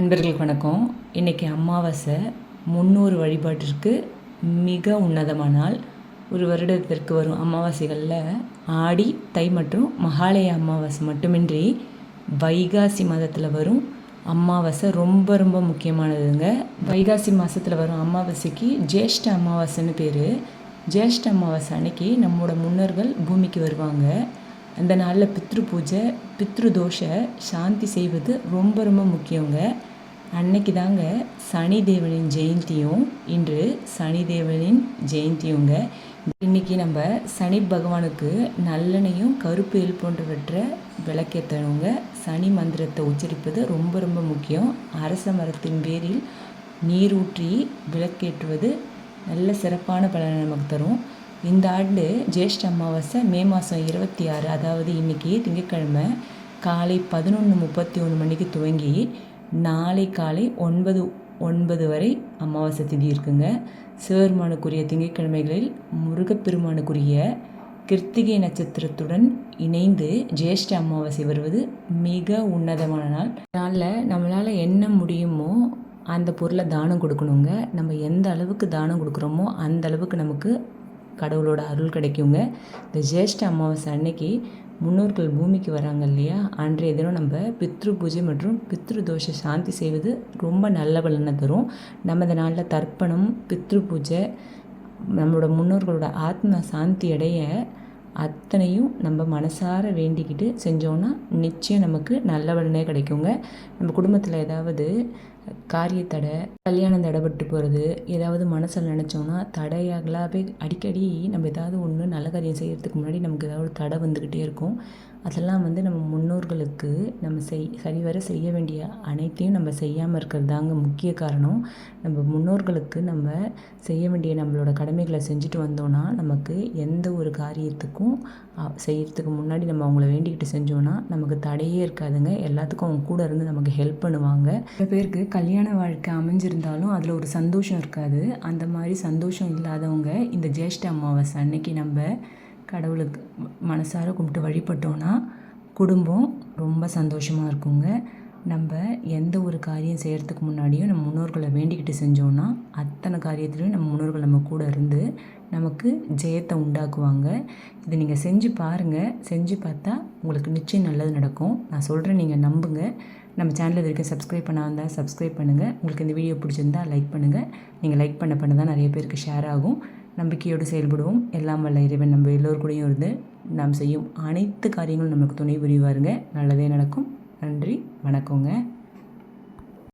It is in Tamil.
நண்பர்களுக்கு வணக்கம். இன்றைக்கி அமாவாசை முன்னூறு வழிபாட்டிற்கு மிக உன்னதமான நாள். ஒரு வருடத்திற்கு வரும் அமாவாசைகளில் ஆடி தை மற்றும் மகாலய அமாவாசை மட்டுமின்றி வைகாசி மாதத்தில் வரும் அமாவாசை ரொம்ப ரொம்ப முக்கியமானதுங்க. வைகாசி மாதத்தில் வரும் அமாவாசைக்கு ஜேஷ்ட அமாவாசைன்னு பேர். ஜேஷ்ட அமாவாசை அன்னைக்கு நம்மளோட முன்னோர்கள் பூமிக்கு வருவாங்க. அந்த நாளில் பித்ரு பூஜை பித்ரு தோஷை சாந்தி செய்வது ரொம்ப ரொம்ப முக்கியங்க. அன்னைக்கு தாங்க சனி தேவனின் ஜெயந்தியும் இன்று சனி தேவனின் ஜெயந்தியுங்க. இன்னைக்கு நம்ம சனி பகவானுக்கு நல்லெண்ணையும் கருப்பு எல் போன்றவற்றை விளக்கேற்றணுங்க. சனி மந்திரத்தை உச்சரிப்பது ரொம்ப ரொம்ப முக்கியம். அரச மரத்தின் பேரில் நீரூற்றி விளக்கேற்றுவது நல்ல சிறப்பான பலனை நமக்கு தரும். இந்த ஆண்டு ஜேஷ்ட அமாவாசை மே மாதம் இருபத்தி ஆறு அதாவது இன்றைக்கி திங்கட்கிழமை காலை பதினொன்று முப்பத்தி ஒன்று மணிக்கு துவங்கி நாளை காலை ஒன்பது ஒன்பது வரை அமாவாசை திதி இருக்குங்க. சிவபெருமானுக்குரிய திங்கட்கிழமைகளில் முருகப்பெருமானுக்குரிய கிருத்திகை நட்சத்திரத்துடன் இணைந்து ஜேஷ்ட அமாவாசை வருவது மிக உன்னதமான நாள். நாளில் நம்மளால் என்ன முடியுமோ அந்த பொருளை தானம் கொடுக்கணுங்க. நம்ம எந்த அளவுக்கு தானம் கொடுக்குறோமோ அந்த அளவுக்கு நமக்கு கடவுளோட அருள் கிடைக்குங்க. இந்த ஜேஷ்ட அமாவாசை அன்னைக்கு முன்னோர்கள் பூமிக்கு வராங்க இல்லையா? அன்றைய தினம் நம்ம பித்ரு பூஜை மற்றும் பித்ரு தோஷ சாந்தி செய்வது ரொம்ப நல்ல பலனை தரும். நமது நாளில் தர்ப்பணம் பித்ரு பூஜை நம்மளோட முன்னோர்களோட ஆத்ம சாந்தி அடைய அத்தனையும் நம்ம மனசார வேண்டிக்கிட்டு செஞ்சோன்னா நிச்சயம் நமக்கு நல்ல பலனே கிடைக்குங்க. நம்ம குடும்பத்தில் ஏதாவது காரிய தடை கல்யாணம் தடைப்பட்டு போகிறது ஏதாவது மனசில் நினச்சோன்னா தடையாகலாவே அடிக்கடி நம்ம ஏதாவது ஒன்று நல்ல காரியம் செய்கிறதுக்கு முன்னாடி நமக்கு ஏதாவது தடை வந்துக்கிட்டே இருக்கும். அதெல்லாம் வந்து நம்ம முன்னோர்களுக்கு நம்ம செய் சரிவர செய்ய வேண்டிய அனைத்தையும் நம்ம செய்யாமல் இருக்கிறது தாங்க முக்கிய காரணம். நம்ம முன்னோர்களுக்கு நம்ம செய்ய வேண்டிய நம்மளோட கடமைகளை செஞ்சுட்டு வந்தோன்னா நமக்கு எந்த ஒரு காரியத்துக்கும் செய்கிறதுக்கு முன்னாடி நம்ம அவங்கள வேண்டிக்கிட்டு செஞ்சோன்னா நமக்கு தடையே இருக்காதுங்க. எல்லாத்துக்கும் அவங்க கூட இருந்து நமக்கு ஹெல்ப் பண்ணுவாங்க. சில பேருக்கு கல்யாண வாழ்க்கை அமைஞ்சிருந்தாலும் அதில் ஒரு சந்தோஷம் இருக்காது. அந்த மாதிரி சந்தோஷம் இல்லாதவங்க இந்த ஜேஷ்ட அமாவாசை அன்னைக்கு நம்ம கடவுளுக்கு மனசார கும்பிட்டு வழிபட்டோன்னா குடும்பம் ரொம்ப சந்தோஷமாக இருக்குங்க. நம்ம எந்த ஒரு காரியம் செய்கிறதுக்கு முன்னாடியும் நம்ம முன்னோர்களை வேண்டிக்கிட்டு செஞ்சோன்னா அத்தனை காரியத்துலேயும் நம்ம முன்னோர்கள் நம்ம கூட இருந்து நமக்கு ஜெயத்தை உண்டாக்குவாங்க. இதை நீங்கள் செஞ்சு பாருங்கள் செஞ்சு பார்த்தா உங்களுக்கு நிச்சயம் நல்லது நடக்கும். நான் சொல்கிறேன் நீங்கள் நம்புங்க. நம்ம சேனலில் வரைக்கும் சப்ஸ்கிரைப் பண்ணாமல் வந்தால் சப்ஸ்கிரைப் பண்ணுங்கள் உங்களுக்கு இந்த வீடியோ பிடிச்சிருந்தா லைக் பண்ணுங்கள் நீங்கள் லைக் பண்ண பண்ண தான் நிறைய பேருக்கு ஷேர் ஆகும். நம்பிக்கையோடு செயல்படுவோம். எல்லாம் வல்ல இறைவன் நம்ம எல்லோரு கூடயும் இருந்து நாம் செய்யும் அனைத்து காரியங்களும் நமக்கு துணை புரிவாருங்க. நல்லதே நடக்கும். நன்றி வணக்கங்க.